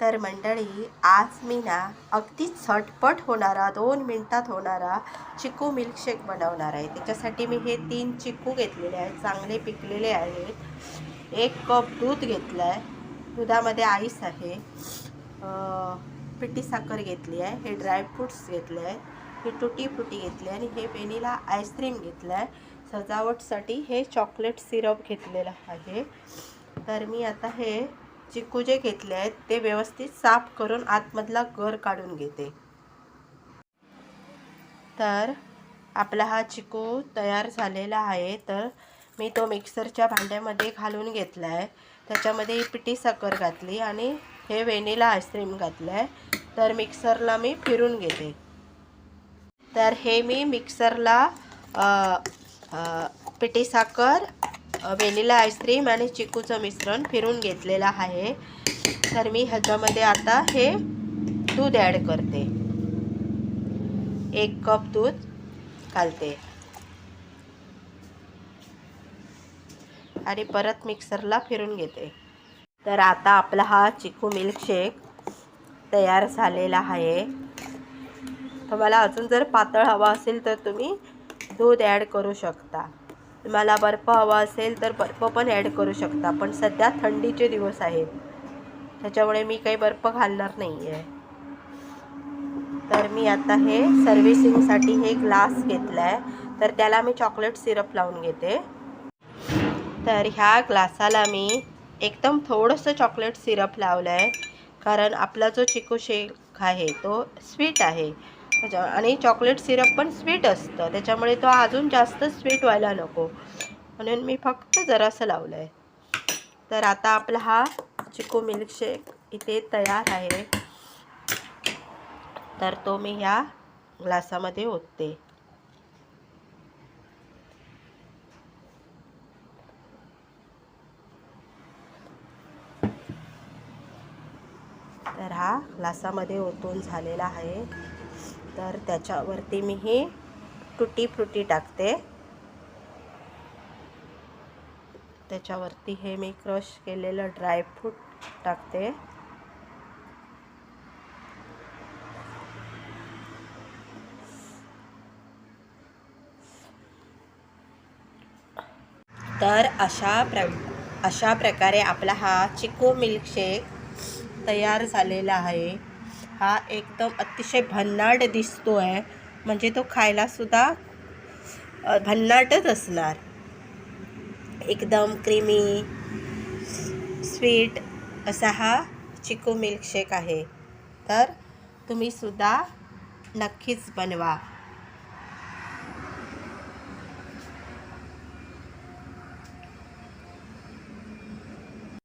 तर मंडळी आज मी ना अगदी झटपट होणारा दोन मिनटात होणारा चिकू मिल्कशेक बनवणार आहे. त्याच्यासाठी मी हे तीन चिकू घेतलेले आहेत चांगले पिकलेले आहेत. एक कप दूध घेतलं आहे दुधामध्ये आईस आहे. पिठी साखर घेतली आहे. हे ड्रायफ्रूट्स घेतले आहे हे टुटी फ्रुटी घेतली आहे. आणि हे वेनिला आईस्क्रीम घेतलं आहे सजावटसाठी हे चॉकलेट सिरप घेतलेलं आहे. तर मी आता हे चिक्कू जे घेतले आहेत ते व्यवस्थित साफ करून आतमधला गर काढून घेते. तर आपला हा चिकू तयार झालेला आहे. तर मी तो मिक्सरच्या भांड्यामध्ये घालून घेतला आहे त्याच्यामध्ये पिटी पिठी साखर घातली आणि हे वेनिला आईस्क्रीम घातलं आहे तर मिक्सरला मी फिरून घेते. तर हे मी मिक्सरला पिटी पिठी साखर व्हेनिला आईस्क्रीम आणि चिकूचं मिश्रण फिरून घेतलेलं आहे. तर मी ह्याच्यामध्ये आता हे दूध ॲड करते. एक कप दूध घालते. आणि परत मिक्सरला फिरून घेते. तर आता आपला हा चिकू मिल्कशेक तयार झालेला आहे. तुम्हाला अजून जर पातळ हवा असेल तर तुम्ही दूध ॲड करू शकता. तुम्हाला बर्फ हवा असेल तर बर्फ पण ॲड करू शकता. पण सध्या थंडीचे दिवस आहेत. त्याच्यामुळे मी काही बर्फ घालणार नाही आहे तर मी आता हे सर्व्हिसिंगसाठी हे ग्लास घेतला आहे तर त्याला मी चॉकलेट सिरप लावून घेते. तर ह्या ग्लासाला मी एकदम थोडंसं चॉकलेट सिरप लावलं आहे कारण आपला जो चिकू शेक आहे तो स्वीट आहे. त्याच्या आणि चॉकलेट सिरप पण स्वीट असतं. त्याच्यामुळे तो अजून जास्त स्वीट व्हायला नको. म्हणून मी फक्त जरासं लावलं आहे तर आता आपला हा चिकू मिल्कशेक इथे तयार आहे. तर तो मी ह्या ग्लासामध्ये ओतते. तर हा ग्लासामध्ये ओतून झालेला आहे. तर त्याच्यावरती मी ही टुटी फ्रुटी टाकते. त्याच्यावरती हे मी क्रश केलेलं ड्रायफ्रूट टाकते. तर अशा प्र अशा प्रकारे आपला हा चिकू मिल्कशेक तयार झालेला आहे. हा एकदम अतिशय भन्नाट दिसतो आहे म्हणजे तो खायलासुद्धा भन्नाटच असणार. एकदम क्रीमी स्वीट असा हा चिकू मिल्कशेक आहे. तर तुम्हीसुद्धा नक्कीच बनवा.